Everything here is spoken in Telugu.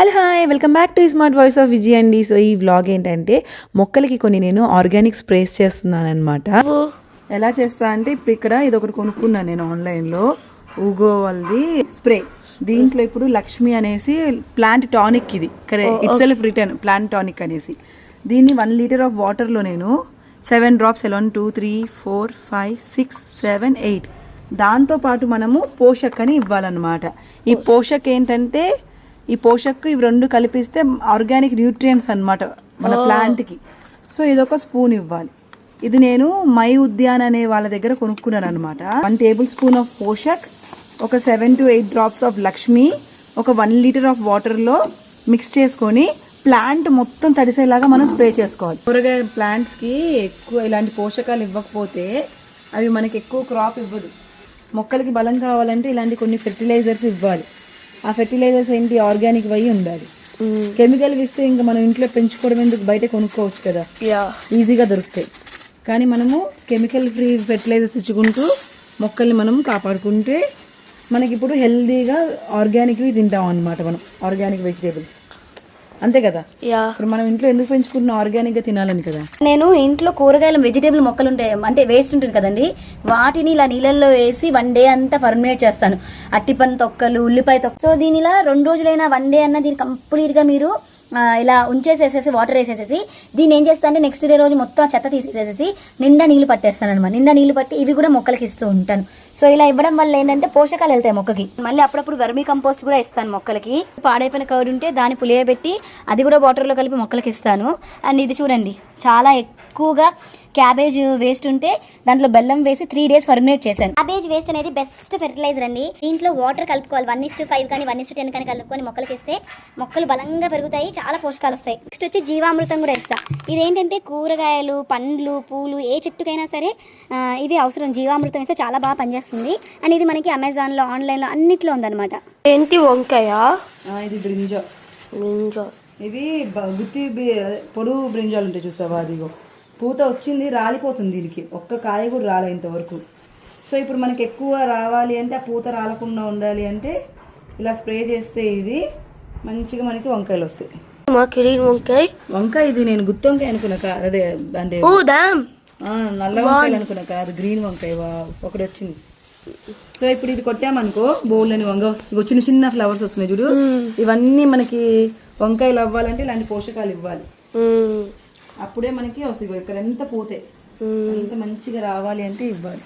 Hello hi welcome back to smart voice of Vijay అండి. సో ఈ వ్లాగ్ ఏంటంటే మొక్కలకి కొన్ని నేను ఆర్గానిక్ స్ప్రేస్ చేస్తున్నాను అనమాట ఎలా చేస్తా అంటే ఇప్పుడు ఇక్కడ ఇది ఒకటి కొనుక్కున్నాను నేను ఆన్లైన్లో. ఊగో వాళ్ళది స్ప్రే. దీంట్లో ఇప్పుడు లక్ష్మి అనేసి ప్లాంట్ టానిక్ ఇది. It self return plant tonic అనేసి. దీన్ని వన్ లీటర్ ఆఫ్ వాటర్లో నేను seven drops one two three four five six seven eight. దాంతోపాటు మనము పోషక్ అని ఇవ్వాలన్నమాట. ఈ పోషక్ ఏంటంటే ఈ పోషక్ ఇవి రెండు కలిపిస్తే ఆర్గానిక్ న్యూట్రియంట్స్ అన్నమాట మన ప్లాంట్కి. సో ఇదొక స్పూన్ ఇవ్వాలి. ఇది నేను మై ఉద్యాన్ అనే వాళ్ళ దగ్గర కొనుక్కున్నాను అనమాట one tablespoon of Poshak ఒక seven to eight drops of Lakshmi ఒక వన్ లీటర్ ఆఫ్ వాటర్లో మిక్స్ చేసుకొని ప్లాంట్ మొత్తం తడిసేలాగా మనం స్ప్రే చేసుకోవాలి. కూరగాయ ప్లాంట్స్కి ఎక్కువ ఇలాంటి పోషకాలు ఇవ్వకపోతే అవి మనకి ఎక్కువ క్రాప్ ఇవ్వదు. మొక్కలకి బలం కావాలంటే ఇలాంటి కొన్ని ఫెర్టిలైజర్స్ ఇవ్వాలి. ఆ ఫెర్టిలైజర్స్ ఏంటి? ఆర్గానిక్ అయి ఉండాలి. కెమికల్ ఇస్తే ఇంకా మనం ఇంట్లో పెంచుకోవడం ఎందుకు? బయట కొనుక్కోవచ్చు కదా. యా ఈజీగా దొరుకుతాయి. కానీ మనము కెమికల్ ఫ్రీ ఫెర్టిలైజర్స్ ఇచ్చుకుంటూ మొక్కల్ని మనం కాపాడుకుంటే మనకి ఇప్పుడు హెల్దీగా ఆర్గానిక్వి తింటాం అన్నమాట మనం. ఆర్గానిక్ వెజిటేబుల్స్ అంతే కదా? యా. ఇప్పుడు మనం ఇంట్లో ఎందుకు పెంచుకుంటున్నాం? ఆర్గానిక్గా తినాలని కదా? నేను ఇంట్లో కూరగాయలు వెజిటేబుల్ మొక్కలు ఉంటాయి అంటే వేస్ట్ ఉంటుంది కదండి. వాటిని ఇలా నీళ్ళల్లో వేసి వన్ డే అంతా ఫర్మినేట్ చేస్తాను. అట్టిపని తొక్కలు ఉల్లిపాయ తొక్క సో దీని ఇలా రెండు రోజులైనా వన్ డే అన్న దీన్ని కంప్లీట్గా మీరు ఆ, ఇలా ఉంచేసేసేసి వాటర్ వేసేసేసి దీన్ని ఏం చేస్తా అంటే నెక్స్ట్ డే రోజు మొత్తం చెత్త తీసేసేసి నిండా నీళ్ళు పట్టేస్తాను అనమాట. నిండా నీళ్ళు పట్టి ఇవి కూడా మొక్కలకి ఇస్తూ ఉంటాను. సో ఇలా ఇవ్వడం వల్ల ఏంటంటే పోషకాలు వెళ్తాయి మొక్కకి. మళ్ళీ అప్పుడప్పుడు వెర్మీ కంపోస్ట్ కూడా ఇస్తాను మొక్కలకి. పాడైపోయిన కర్డ్ ఉంటే దాన్ని పులియబెట్టి అది కూడా వాటర్లో కలిపి మొక్కలకి ఇస్తాను. అండ్ ఇది చూడండి చాలా ఎక్కువగా క్యాబేజ్ వేస్ట్ ఉంటే దాంట్లో బెల్లం వేసి త్రీ డేస్ ఫర్మినేట్ చేశాను. క్యాబేజ్ వేస్ట్ అనేది బెస్ట్ ఫెర్టిలైజర్ అండి. దీంట్లో వాటర్ కలుపుకోవాలి. వన్ ఇస్ ఫైవ్ కానీ వన్ ఇస్ టెన్ కానీ కలుపుకొని మొక్కలకి ఇస్తే మొక్కలు బలంగా పెరుగుతాయి చాలా పోషకాలు వస్తాయి. నెక్స్ట్ వచ్చి జీవామృతం కూడా ఇస్తా ఇదేంటంటే కూరగాయలు పండ్లు పూలు ఏ చెట్టుకైనా సరే ఇవి అవసరం. జీవామృతం ఇస్తే చాలా బాగా పనిచేస్తుంది. అండ్ ఇది మనకి అమెజాన్లో ఆన్లైన్లో అన్నిట్లో ఉందన్నమాట. ఏంటి వంకాయ? ఆ, ఇది బ్రింజా. గుత్తి పొడుగు బ్రింజాలు ఉంటాయి చూసావా అదిగో. పూత వచ్చింది రాలిపోతుంది దీనికి. ఒక్క కాయ కూడా రాలే ఇంతవరకు. సో ఇప్పుడు మనకి ఎక్కువ రావాలి అంటే ఆ పూత రాలకుండా ఉండాలి అంటే ఇలా స్ప్రే చేస్తే ఇది మంచిగా మనకి వంకాయలు వస్తాయి. వంకాయ. వంకాయ ఇది నేను గుత్తి వంకాయ అనుకున్నా అదే అంటే నల్ల వంకాయలు అనుకున్నా కాదు గ్రీన్ వంకాయ ఒకటి వచ్చింది. సో ఇప్పుడు ఇది కొట్టామనుకో బౌల్ అని వంగ ఇగో చిన్న చిన్న ఫ్లవర్స్ వస్తున్నాయి చూడు. ఇవన్నీ మనకి వంకాయలు అవ్వాలంటే ఇలాంటి పోషకాలు ఇవ్వాలి. అప్పుడే మనకి వస్తాయి ఇగో ఇక్కడ ఎంత పోతే ఎంత మంచిగా రావాలి అంటే ఇవ్వాలి.